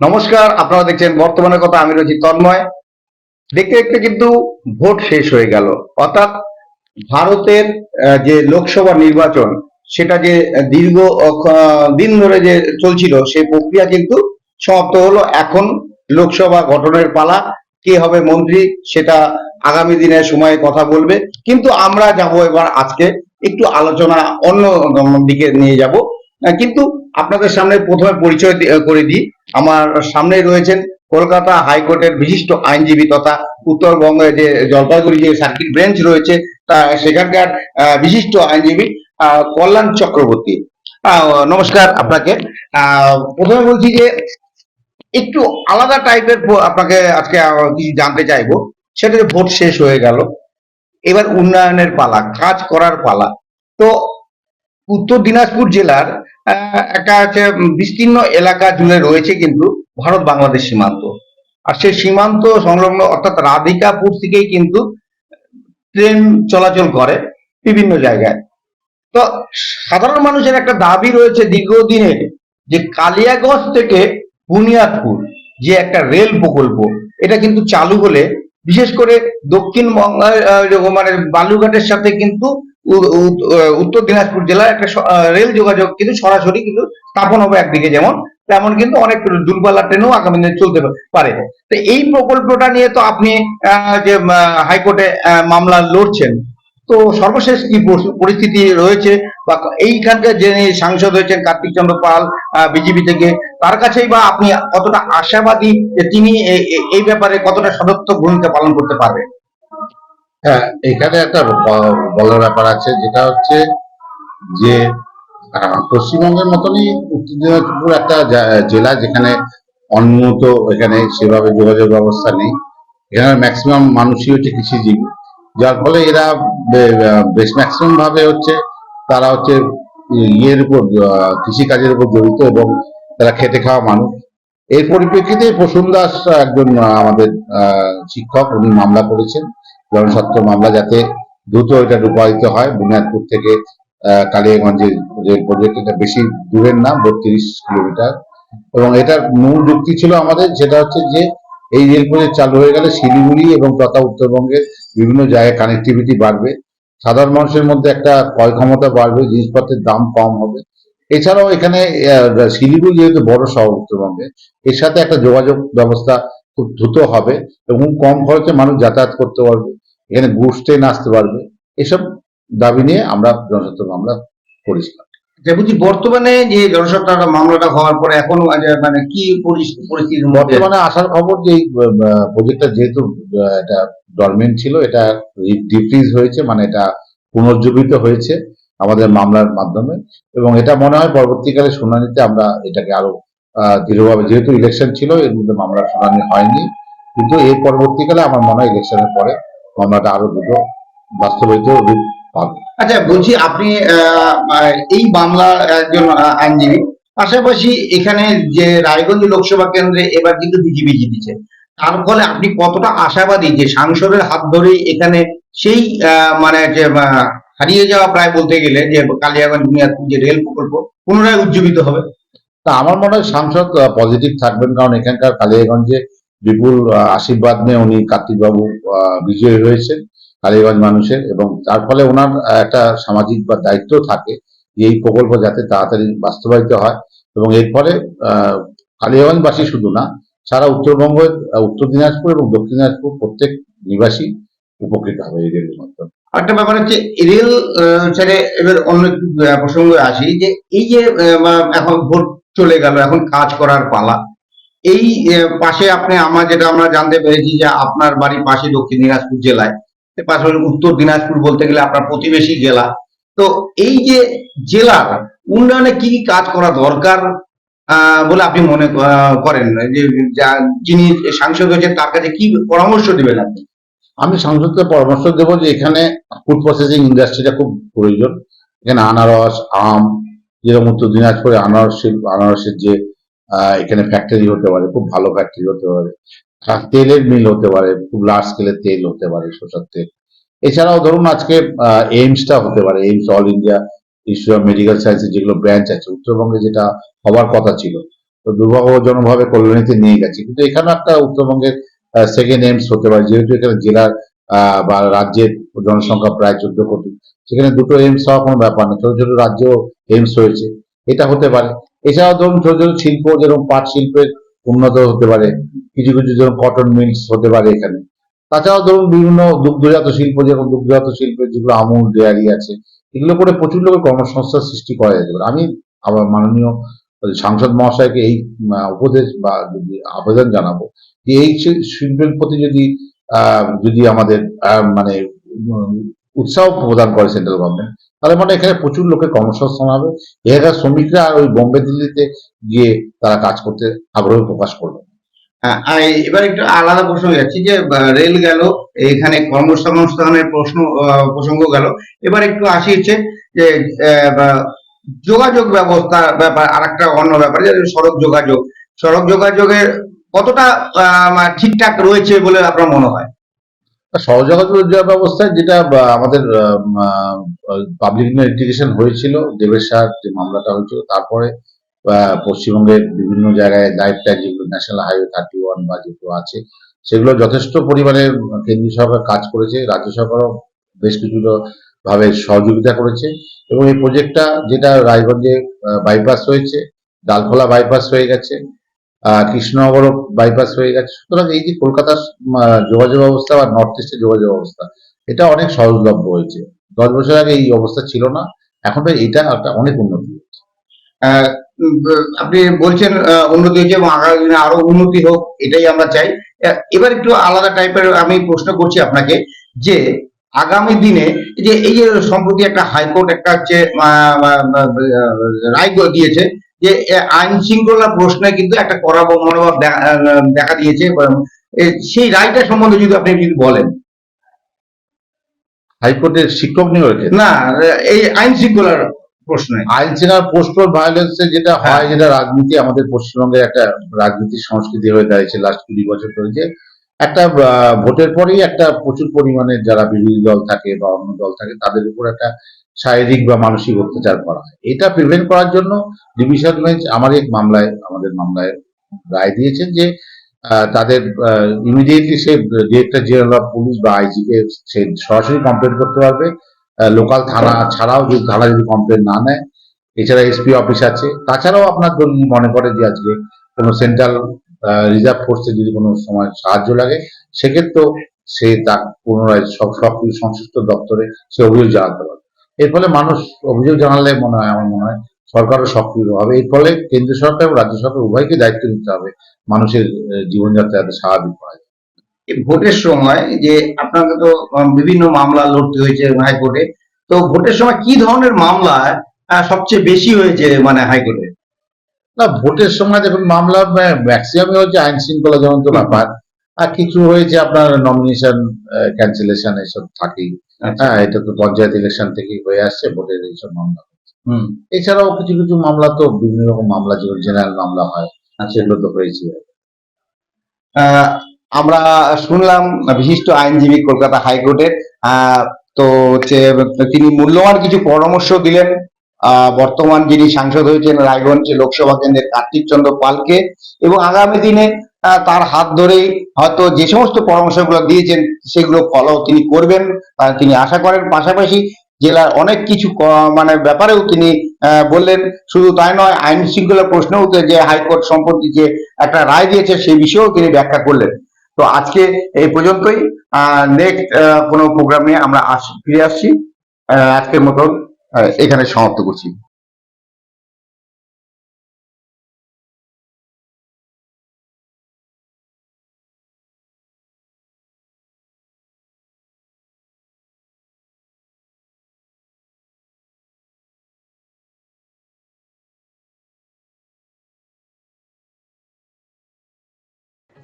নমস্কার, আপনারা দেখছেন বর্তমানে কথা, আমি রয়েছি তন্ময়। দেখতে দেখতে কিন্তু ভোট শেষ হয়ে গেল। অর্থাৎ ভারতের যে লোকসভা নির্বাচন, সেটা যে দীর্ঘ দিন ধরে যে চলছিল, সেই প্রক্রিয়া কিন্তু সমাপ্ত হলো। এখন লোকসভা গঠনের পালা, কে হবে মন্ত্রী, সেটা আগামী দিনের সময়ে কথা বলবে। কিন্তু আমরা যাব এবার আজকে একটু আলোচনা অন্য দিকে নিয়ে যাব। কিন্তু আপনাদের সামনে প্রথমে পরিচয় করে দিই। আমার সামনে রয়েছেন কলকাতা হাইকোর্টের বিশিষ্ট আইনজীবী তথা উত্তরবঙ্গে যে জলপাইগুড়ি যে সার্কিট বেঞ্চ রয়েছে, তা সেখানকার বিশিষ্ট আইনজীবী কল্যাণ চক্রবর্তী। নমস্কার আপনাকে। প্রথমে বলছি যে একটু আলাদা টাইপের আপনাকে আজকে কিছু জানতে চাইব। সেটা ভোট শেষ হয়ে গেল, এবার উন্নয়নের পালা, কাজ করার পালা। তো উত্তর দিনাজপুর জেলার একটা হচ্ছে বিস্তীর্ণ এলাকা জুড়ে রয়েছে কিন্তু ভারত বাংলাদেশ সীমান্ত। আর সেই সীমান্ত সংলগ্ন অর্থাৎ রাধিকাপুর থেকেই কিন্তু ট্রেন চলাচল করে বিভিন্ন জায়গায়। তো সাধারণ মানুষের একটা দাবি রয়েছে দীর্ঘদিনের যে কালিয়াগঞ্জ থেকে বুনিয়াদপুর যে একটা রেল প্রকল্প এটা কিন্তু চালু হলে বিশেষ করে আহ, মানে বালুঘাটের সাথে কিন্তু উত্তর দিনাজপুর জেলার একটা রেল যোগাযোগ কিন্তু সরাসরি কিন্তু স্থাপন হবে একদিকে যেমন, তেমন কিন্তু অনেক দূরপাল্লার ট্রেনও আগামী দিনে চলতে পারে। তো এই প্রকল্পটা নিয়ে তো আপনি যে হাইকোর্টে মামলা লড়ছেন, তো সর্বশেষ কি পরিস্থিতি রয়েছে? বা এইখানকার যে সাংসদ হয়েছেন কার্তিক চন্দ্র পাল বিজেপি থেকে, তার কাছেই বা আপনি কতটা আশাবাদী যে তিনি এই ব্যাপারে কতটা সদর্থক ভূমিকা পালন করতে পারবেন? হ্যাঁ এখানে একটা বলার ব্যাপার আছে, যেটা হচ্ছে যে পশ্চিমবঙ্গের মতনই উত্তর দিনাজপুর একটা জেলা যেখানে অনুন্নত এখানে সেভাবে যোগাযোগ ব্যবস্থা নেই। এখানে ম্যাক্সিমাম মানুষই হচ্ছে কৃষিজীবী। যার ফলে এরা বেশ ম্যাক্সিমাম ভাবে হচ্ছে তারা হচ্ছে ইয়ের উপর কৃষিকাজের উপর জড়িত এবং তারা খেতে খাওয়া মানুষ। এর পরিপ্রেক্ষিতে প্রসূন দাস একজন আমাদের শিক্ষক, উনি মামলা করেছেন। জনস্বার্থ মামলা যাতে দ্রুত এটা রূপায়িত হয়। বুনিয়াদপুর থেকে কালিয়াগঞ্জের রেল প্রজেক্ট এটা বেশি দূরের না, বত্রিশ কিলোমিটার। এবং এটার মূল যুক্তি ছিল আমাদের যেটা হচ্ছে যে এই রেল প্রজেক্ট চালু হয়ে গেলে শিলিগুড়ি এবং তথা উত্তরবঙ্গের বিভিন্ন জায়গায় কানেক্টিভিটি বাড়বে। সাধারণ মানুষের মধ্যে একটা ক্রয় ক্ষমতা বাড়বে, জিনিসপত্রের দাম কম হবে। এছাড়াও এখানে শিলিগুড়ি যেহেতু বড় শহর উত্তরবঙ্গে এর সাথে একটা যোগাযোগ ব্যবস্থা খুব দ্রুত হবে এবং কম খরচে মানুষ যাতায়াত করতে পারবে এখানে গুডস ট্রেন আসতে পারবে। এসব দাবি নিয়ে আমরা জনস্বার্থ মামলা করেছিলাম। বুঝি বর্তমানে যে জনসত্তা মামলাটা হওয়ার পরে এখন মানে কি পরিস- পরিস্থিতির মধ্যে? বর্তমানে আসার খবর যে প্রজেক্টটা যেহেতু এটা ডরমেন্ট ছিল এটা ডিফ্রিজ হয়েছে মানে এটা পুনর্জীবিত হয়েছে আমাদের মামলার মাধ্যমে। এবং এটা মনে হয় পরবর্তীকালে শুনানিতে আমরা এটাকে আরও দৃঢ়ভাবে, যেহেতু ইলেকশন ছিল, এর মধ্যে মামলার শুনানি হয়নি। কিন্তু এর পরবর্তীকালে আমার মনে হয় ইলেকশনের পরে মামলাটা আরও দুটো বাস্তবায়িত রূপ পাবে। আচ্ছা বলছি আপনি এই মামলার একজন আইনজীবী। পাশাপাশি এখানে যে রায়গঞ্জ লোকসভা কেন্দ্রে এবার কিন্তু বিজেপি জিতেছে। তার ফলে আপনি কতটা আশাবাদী যে সাংসদের হাত ধরেই এখানে সেই মানে যে হারিয়ে যাওয়া প্রায় বলতে গেলে যে কালিয়াগঞ্জ বুনিয়াদপুর যে রেল প্রকল্প পুনরায় উজ্জীবিত হবে? তা আমার মনে হয় সাংসদ পজিটিভ থাকবেন কারণ এখানকার কালিয়াগঞ্জে বিপুল আশীর্বাদ নিয়ে উনি কার্তিকবাবু বিজয়ী হয়েছেন কালিয়াগঞ্জ মানুষের এবং তার ফলে ওনার একটা সামাজিক বা দায়িত্ব থাকে যে এই প্রকল্প যাতে তাড়াতাড়ি বাস্তবায়িত হয় এবং এর ফলে আহ, কালিয়াগঞ্জবাসী শুধু না সারা উত্তরবঙ্গের আহ, উত্তর দিনাজপুর এবং দক্ষিণ দিনাজপুর প্রত্যেক নিবাসী উপকৃত হবে এই রেলের মাধ্যমে। একটা ব্যাপার হচ্ছে রেল ছেড়ে এবার অন্য একটু প্রসঙ্গে আসি যে এই যে এখন ভোট চলে গেল, এখন কাজ করার পালা। এই পাশে আপনি আমার যেটা আমরা জানতে পেরেছি যে আপনার বাড়ি পাশে দক্ষিণ দিনাজপুর জেলায়। পাশাপাশি উত্তর দিনাজপুর বলতে গেলে আপনার প্রতিবেশী জেলা। তো এই যে জেলার উন্নয়নে কি কি কাজ করা দরকার বলে আপনি মনে করেন? যা- যিনি সাংসদ হয়েছেন তার কাছে কি পরামর্শ দেবেন আপনি? আমি সংসদকে পরামর্শ দেবো যে এখানে ফুড প্রসেসিং ইন্ডাস্ট্রিটা খুব প্রয়োজন। এখানে আনারস, আম যেরকম উত্তর দিনাজপুরে আনারসের আনারসের যে এখানে ফ্যাক্টরি হতে পারে, খুব ভালো ফ্যাক্টরি হতে পারে। তেলের মিল হতে পারে, খুব লার্জ স্কেলের তেল হতে পারে সরষের তেল। এছাড়াও ধরুন আজকে এইমসটা হতে পারে AIIMS all India institute of medical সায়েন্সের যেগুলো ব্রাঞ্চ আছে, উত্তরবঙ্গে যেটা হওয়ার কথা ছিল, তো দুর্ভাগ্যজনকভাবে কল্যাণীতে নিয়ে গেছে। কিন্তু এখানেও একটা উত্তরবঙ্গের সেকেন্ড এইমস হতে পারে, যেহেতু এখানে জেলার বা রাজ্যের জনসংখ্যা প্রায় চোদ্দ কোটি, সেখানে দুটো এইমস হওয়া কোনো ব্যাপার না ছোট ছোট রাজ্য এইমস হয়েছে এটা হতে পারে। এছাড়াও ধরুন ছোট ছোট শিল্প, যেরকম পাট শিল্পের উন্নত হতে পারে। কিছু কিছু যেরকম কটন মিলস হতে পারে এখানে। তাছাড়াও ধরুন বিভিন্ন দুগ্ধজাত শিল্প, যেরকম দুগ্ধজাত শিল্পের যেগুলো আমুল, ডেয়ারি আছে, এগুলো করে প্রচুর লোকের কর্মসংস্থান সৃষ্টি করা যেতে পারে। আমি আমার মাননীয় সাংসদ মহাশয়কে এই উপদেশ বা যদি আবেদন জানাব যে এই শিল্পের প্রতি যদি যদি আমাদের মানে উৎসাহ প্রদান করে সেন্ট্রাল গভর্নমেন্ট তাহলে মানে এখানে প্রচুর লোকের কর্মসংস্থান হবে। এখানকার শ্রমিকরা ওই বোম্বে দিল্লিতে গিয়ে তারা কাজ করতে আগ্রহ প্রকাশ করবে হ্যাঁ, এবার একটু আলাদা প্রসঙ্গ যাচ্ছি যে রেল গেল এখানে কর্মসংস্থানের প্রশ্ন প্রসঙ্গ গেল। এবার একটু আসি হচ্ছে যে যোগাযোগ ব্যবস্থা ব্যাপার আর একটা অন্য ব্যাপার যে সড়ক যোগাযোগ। সড়ক যোগাযোগের কতটা ঠিকঠাক রয়েছে বলে আপনার মনে হয়? সহযোগিতা ব্যবস্থায় যেটা আমাদের পাবলিক ইন্টিগ্রেশন হয়েছিল দেবের সার যে মামলাটা হয়েছিল, তারপরে পশ্চিমবঙ্গের বিভিন্ন জায়গায় লাইফ যেগুলো ন্যাশনাল হাইওয়ে থার্টি ওয়ান বা যেগুলো আছে, সেগুলো যথেষ্ট পরিমাণে কেন্দ্রীয় সরকার কাজ করেছে, রাজ্য সরকারও বেশ কিছুটা ভাবে সহযোগিতা করেছে এবং এই প্রজেক্টটা যেটা রায়গঞ্জে বাইপাস হয়েছে, ডালখোলা বাইপাস হয়ে গেছে কৃষ্ণনগরও বাইপাস হয়ে গেছে। সুতরাং এই যে কলকাতার যোগাযোগ ব্যবস্থা বা নর্থ ইস্টের যোগাযোগ ব্যবস্থা এটা অনেক সহজলভ্য হয়েছে। দশ বছর আগে এই অবস্থা ছিল না এখন তো এটা একটা অনেক উন্নতি উম, আপনি বলছেন উন্নতি হয়েছে এবং আগামী দিনে আরও উন্নতি হোক এটাই আমরা চাই। এবার একটু আলাদা টাইপের আমি প্রশ্ন করছি আপনাকে যে আগামী দিনে যে এই যে সম্প্রতি একটা হাইকোর্ট একটা হচ্ছে রায় দিয়েছে যে আইন শৃঙ্খলা প্রশ্নে কিন্তু একটা করা মনোভাব দেখা দেখা দিয়েছে সেই রায়টা সম্বন্ধে যদি আপনি যদি বলেন। হাইকোর্টের শিক্ষক ক্ষেত্রে না এই আইন শৃঙ্খলার প্রশ্নে। আইন শৃঙ্খলা পোস্টাল ভায়োলেন্সে যেটা হয় যেটা রাজনীতি আমাদের পশ্চিমবঙ্গের একটা রাজনীতির সংস্কৃতি হয়ে দাঁড়িয়েছে লাস্ট কুড়ি বছর ধরে যে একটা ভোটের পরেই একটা প্রচুর পরিমাণে যারা বিরোধী দল থাকে বা অন্য দল থাকে তাদের উপর একটা শারীরিক বা মানসিক অত্যাচার করা হয়। এটা প্রিভেন্ট করার জন্য ডিভিশন বেঞ্চ আমার এক মামলায়, আমাদের মামলায় রায় দিয়েছেন যে তাদের ইমিডিয়েটলি সে ডিরেক্টর জেনারেল অফ পুলিশ বা আইজি কে সে সরাসরি কমপ্লেন করতে পারবে। লোকাল থানা ছাড়াও যদি থানা যদি কমপ্লেন না নেয়, এছাড়া এসপি অফিস আছে। তাছাড়াও আপনার যদি মনে করে যে আজকে কোনো সেন্ট্রাল রিজার্ভ ফোর্সে যদি কোনো সময় সাহায্য লাগে, সেক্ষেত্রেও সে তার পুনরায় সব সবকিছু সংশ্লিষ্ট দপ্তরে সে অভিযোগ জানাতে পারে এর ফলে মানুষ অভিযোগ জানালে মনে হয় আমার মনে হয় সরকারও সক্রিয় হবে। এর ফলে কেন্দ্র সরকার এবং রাজ্য সরকার উভয়কে দায়িত্ব নিতে হবে মানুষের জীবনযাত্রা যাতে স্বাভাবিক করা যায়। ভোটের সময় যে আপনাকে তো বিভিন্ন মামলা লড়তে হয়েছে হাইকোর্টে তো ভোটের সময় কি ধরনের মামলা সবচেয়ে বেশি হয়েছে মানে হাইকোর্টে? না ভোটের সময় দেখুন মামলা ম্যাক্সিমামই হচ্ছে আইন শৃঙ্খলা জনিত ব্যাপার। আর কিছু হয়েছে আপনার নমিনেশন ক্যান্সেলেশন এসব থাকেই। হ্যাঁ এটা তো পঞ্চায়েত ইলেকশন থেকেই হয়ে আসছে ভোটের এইসব মামলা হুম। এছাড়াও কিছু কিছু মামলা তো বিভিন্ন রকম মামলা যেগুলো জেনারেল মামলা হয় সেগুলো তো হয়েছে। আমরা শুনলাম বিশিষ্ট আইনজীবী কলকাতা হাইকোর্টের আহ, তো হচ্ছে তিনি মূল্যবান কিছু পরামর্শ দিলেন। আহ, বর্তমান যিনি সাংসদ হয়েছেন রায়গঞ্জ লোকসভা কেন্দ্রের কার্তিক চন্দ্র পালকে এবং আগামী দিনে তার হাত ধরেই হয়তো যে সমস্ত পরামর্শগুলো দিয়েছেন, সেগুলো ফলো তিনি করবেন তিনি আশা করেন। পাশাপাশি জেলার অনেক কিছু মানে ব্যাপারেও তিনি বললেন, শুধু তাই নয়, আইন শৃঙ্খলা প্রশ্নেও তো যে হাইকোর্ট সম্পত্তি যে একটা রায় দিয়েছে, সেই বিষয়েও তিনি ব্যাখ্যা করলেন। তো আজকে এই পর্যন্তই। নেক্সট কোনো প্রোগ্রাম নিয়ে আমরা ফিরে আসছি। আজকের মতন এখানে সমাপ্ত করছি।